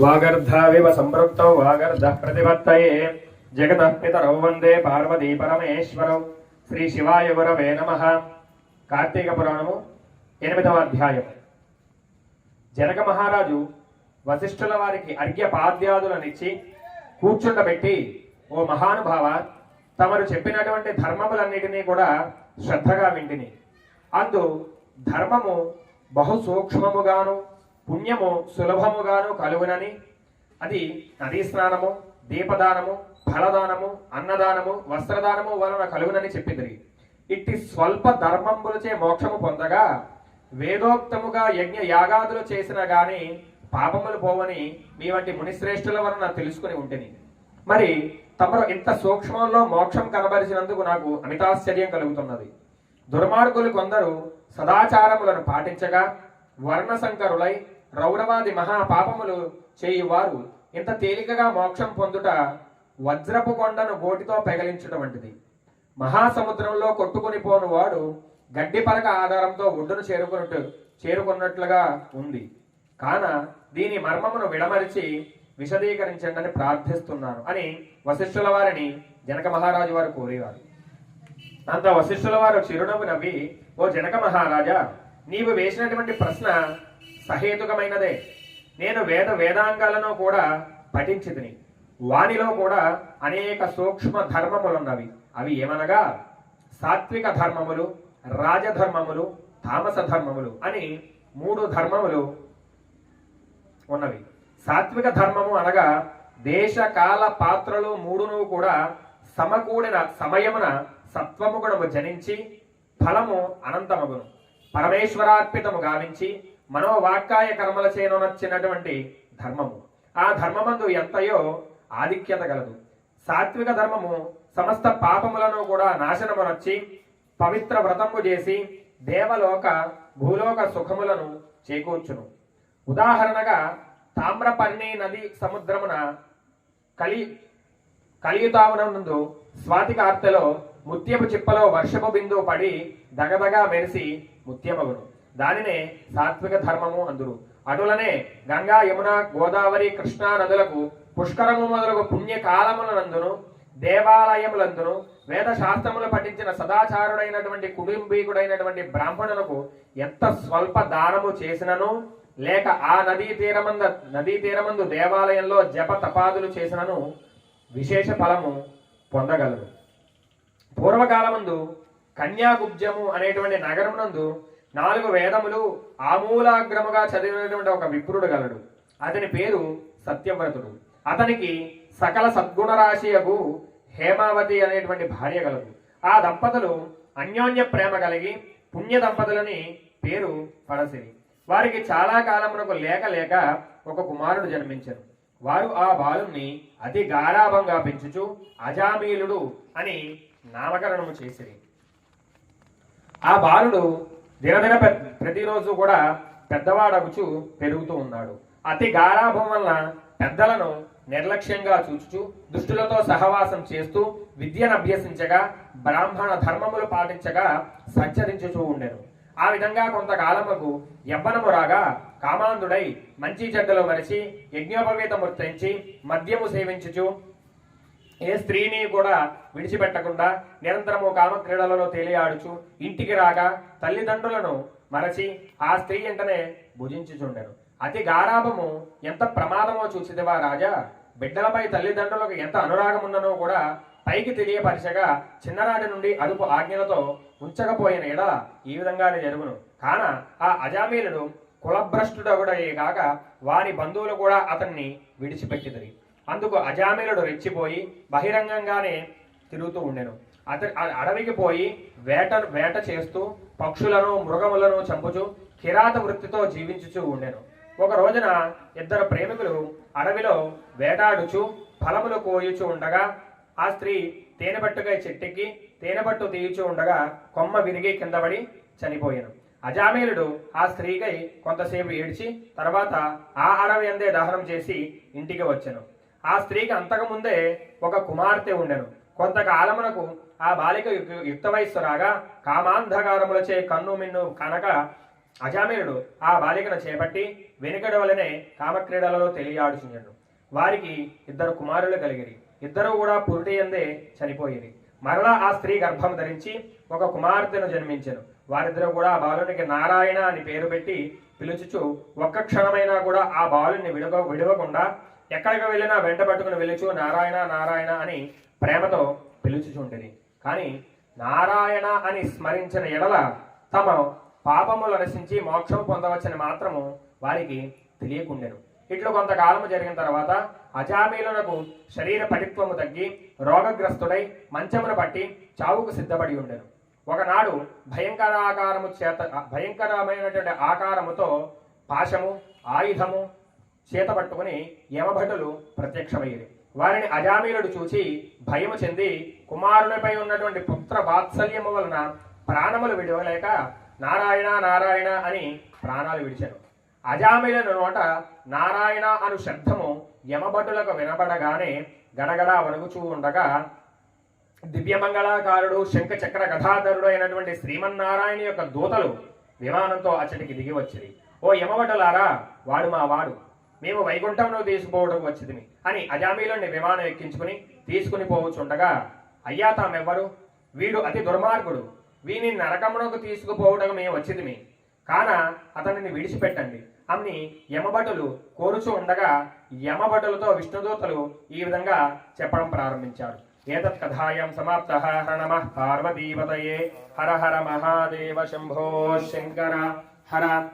వాగర్ధావివ సంపృక్తౌ వాగర్ధ ప్రతిపత్తయే. జగతః పితరౌ వందే పార్వతీ పరమేశ్వరౌ. శ్రీ శివాయ గురవే నమ. కార్తీక పురాణము ఎనిమిదవ అధ్యాయం. జనక మహారాజు వశిష్ఠుల వారికి అర్ఘ్య పాద్యాదులనిచ్చి కూర్చుండబెట్టి ఓ మహానుభావ తమరు చెప్పినటువంటి ధర్మములన్నిటినీ కూడా శ్రద్ధగా వింటిని. అందు ధర్మము బహు సూక్ష్మముగాను పుణ్యము సులభముగాను కలుగునని. అది నదీ స్నానము దీపదానము ఫలదానము అన్నదానము వస్త్రదానము వలన కలుగునని చెప్పింది. ఇట్టి స్వల్ప ధర్మంబులచే మోక్షము పొందగా వేదోక్తముగా యజ్ఞ యాగాదులు చేసిన గాని పాపములు పోవని మీ వంటి మునిశ్రేష్ఠుల వలన తెలుసుకుని ఉంటుంది మరి తమరు ఇంత సూక్ష్మంలో మోక్షం కనబరిచినందుకు నాకు అమితాశ్చర్యం కలుగుతున్నది. దుర్మార్గులు కొందరు సదాచారములను పాటించగా వర్ణ సంకరులై రౌరవాది మహాపాపములు చేయువారు. ఇంత తేలికగా మోక్షం పొందుట వజ్రపు కొండను గోటితో పెగలించడం వంటిది. మహాసముద్రంలో కొట్టుకుని పోనువాడు గడ్డి పలక ఆధారంతో ఒడ్డును చేరుకున్నట్టు చేరుకున్నట్లుగా ఉంది. కాన దీని మర్మమును విడమరిచి విశదీకరించండి అని ప్రార్థిస్తున్నాను అని వశిష్ఠుల వారిని జనక మహారాజు వారు కోరేవారు. అంత వశిష్ఠుల వారు చిరునవ్వు నవ్వి ఓ జనక మహారాజా నీవు వేసినటువంటి ప్రశ్న సహేతుకమైనదే. నేను వేద వేదాంగాలను కూడా పఠించితిని. వానిలో కూడా అనేక సూక్ష్మ ధర్మములున్నవి. అవి ఏమనగా? సాత్విక ధర్మములు రాజధర్మములు తామస ధర్మములు అని మూడు ధర్మములు ఉన్నవి. సాత్విక ధర్మము అనగా దేశ కాల పాత్రలు మూడును కూడా సమకూడిన సమయమున సత్వము గుణము జనించి ఫలము అనంతమగును. పరమేశ్వరార్పితము గావించి మనోవాక్కాయ కర్మల చేనొనొచ్చినటువంటి ధర్మము. ఆ ధర్మమందు ఎంతయో ఆధిక్యత గలదు. సాత్విక ధర్మము సమస్త పాపములను కూడా నాశనమునొచ్చి పవిత్ర వ్రతము చేసి దేవలోక భూలోక సుఖములను చేకూర్చును. ఉదాహరణగా తామ్రపర్ణి నది సముద్రమున కలి కలియుతావనందు స్వాతి కార్తెలో ముత్యపు చిప్పలో వర్షపు బిందువు పడి దగదగా మెరిసి ముత్యమగును. దానినే సాత్విక ధర్మము అందురు. అటులనే గంగా యమున గోదావరి కృష్ణా నదులకు పుష్కరము మొదలగు పుణ్య కాలములనందును దేవాలయములందును వేద శాస్త్రములు పఠించిన సదాచారుడైనటువంటి కుటుంబీకుడైనటువంటి బ్రాహ్మణులకు ఎంత స్వల్ప దానము చేసినను లేక ఆ నదీ తీరమంద నదీ తీరమందు దేవాలయంలో జప తపాదులు చేసినను విశేష ఫలము పొందగలరు. పూర్వకాలమందు కన్యాగుబ్జము అనేటువంటి నగరమునందు నాలుగు వేదములు ఆమూలాగ్రముగా చదివినటువంటి ఒక విప్రుడు గలడు. అతని పేరు సత్యవ్రతుడు. అతనికి సకల సద్గుణరాశియకు హేమావతి అనేటువంటి భార్య గలదు. ఆ దంపతులు అన్యోన్య ప్రేమ కలిగి పుణ్య దంపతులని పేరు పడసిరి. వారికి చాలా కాలమునకు లేక లేక ఒక కుమారుడు జన్మించను. వారు ఆ బాలుని అతి గారాభంగా పెంచుచు అజామీలుడు అని నామకరణము చేసిరి. ఆ బాలుడు దినదిన ప్రతిరోజు కూడా పెద్దవాడగుచు పెరుగుతూ ఉన్నాడు. అతి గారాభం వలన పెద్దలను నిర్లక్ష్యంగా చూచుచు దుష్టులతో సహవాసం చేస్తూ విద్యను అభ్యసించగా బ్రాహ్మణ ధర్మములు పాటించగా సంచరించుచూ ఉండెను. ఆ విధంగా కొంతకాలముకు యవ్వనము రాగా కామాంధుడై మంచి చెడ్డలు మరిచి యజ్ఞోపవీతమూర్తించి మద్యము సేవించుచు ఏ స్త్రీని కూడా విడిచిపెట్టకుండా నిరంతరము కామక్రీడలలో తేలియాడుచు ఇంటికి రాగా తల్లిదండ్రులను మరచి ఆ స్త్రీ వెంటనే భుజించుచుండెను. అతి గారాభము ఎంత ప్రమాదమో చూసిదివా రాజా? బిడ్డలపై తల్లిదండ్రులకు ఎంత అనురాగమున్ననో కూడా పైకి తెలియపరచగా చిన్ననాటి నుండి అదుపు ఆజ్ఞలతో ఉంచకపోయిన ఎడ ఈ విధంగానే జరుగును. కాన ఆ అజామీలను కులభ్రష్టుడగుడయే కాక వారి బంధువులు కూడా అతన్ని విడిచిపెట్టిదరి. అందుకు అజామిలుడు రెచ్చిపోయి బహిరంగంగానే తిరుగుతూ ఉండెను. అతడు అడవికి పోయి వేట వేట చేస్తూ పక్షులను మృగములను చంపుచు కిరాత వృత్తితో జీవించుచూ ఉండెను. ఒక రోజున ఇద్దరు ప్రేమికులు అడవిలో వేటాడుచు ఫలములు కోయుచు ఉండగా ఆ స్త్రీ తేనెపట్టుకై చెట్టెక్కి తేనెపట్టు తీయుచు ఉండగా కొమ్మ విరిగి కిందపడి చనిపోయాను. అజామేలుడు ఆ స్త్రీకై కొంతసేపు ఏడ్చి తర్వాత ఆ అడవి అందే దహనం చేసి ఇంటికి వచ్చాను. ఆ స్త్రీకి అంతకుముందే ఒక కుమార్తె ఉండెను. కొంతకాలమునకు ఆ బాలిక యుక్త- వయస్సు రాగా కామాంధకారములచే కన్ను మిన్ను కనక అజామీనుడు ఆ బాలికను చేపట్టి వెనుకడి వలనే కామక్రీడలలో తెలియాడుచుండెను. వారికి ఇద్దరు కుమారులు కలిగిరి. ఇద్దరు కూడా పురుటి ఎందే చనిపోయిరి. మరలా ఆ స్త్రీ గర్భం ధరించి ఒక కుమార్తెను జన్మించెను. వారిద్దరూ కూడా ఆ బాలునికి నారాయణ అని పేరు పెట్టి పిలుచుచు ఒక్క క్షణమైనా కూడా ఆ బాలుని విడవ విడవకుండా ఎక్కడికి వెళ్ళినా వెంట పట్టుకుని వెలుచు నారాయణ నారాయణ అని ప్రేమతో పిలుచుచుండేది. కానీ నారాయణ అని స్మరించిన ఎడల తమ పాపములు నశించి మోక్షం పొందవచ్చని మాత్రము వారికి తెలియకుండెను. ఇట్లు కొంతకాలము జరిగిన తర్వాత అజామీలునకు శరీర పటిత్వము తగ్గి రోగగ్రస్తుడై మంచమును పట్టి చావుకు సిద్ధపడి ఉండెను. ఒకనాడు భయంకర ఆకారము చేత భయంకరమైనటువంటి ఆకారముతో పాశము ఆయుధము చేత పట్టుకుని యమభటులు ప్రత్యక్షమయ్యారు. వారిని అజామీలుడు చూచి భయము చెంది కుమారులపై ఉన్నటువంటి పుత్ర వాత్సల్యము వలన ప్రాణములు విడవలేక నారాయణ నారాయణ అని ప్రాణాలు విడిచారు. అజామీలను నోట నారాయణ అను శబ్దము యమభటులకు వినబడగానే గడగడ వణుగుచూ ఉండగా దివ్యమంగళాకారుడు శంఖ చక్ర గదాధరుడు అయినటువంటి శ్రీమన్నారాయణ యొక్క దూతలు విమానంతో అచ్చటికి దిగి వచ్చింది ఓ యమభటులారా వాడు మా వాడు. మేము వైకుంఠంలో తీసుకుపోవడం వచ్చింది. అని అజామీలోని విమానం ఎక్కించుకుని తీసుకుని పోవచ్చుండగా అయ్యా తామెవ్వరు? వీడు అతి దుర్మార్గుడు. వీని నరకంలోకి తీసుకుపోవడం మేము వచ్చింది. కాన అతనిని విడిచిపెట్టండి. అన్ని యమభటులు కోరుచూ ఉండగా యమభటులతో విష్ణుదూతలు ఈ విధంగా చెప్పడం ప్రారంభించారు. ఏతత్ కథాయం సమాప్త. హర నమ. పార్వతీపతయే. హర హర మహాదేవ శంభో శంకర. హర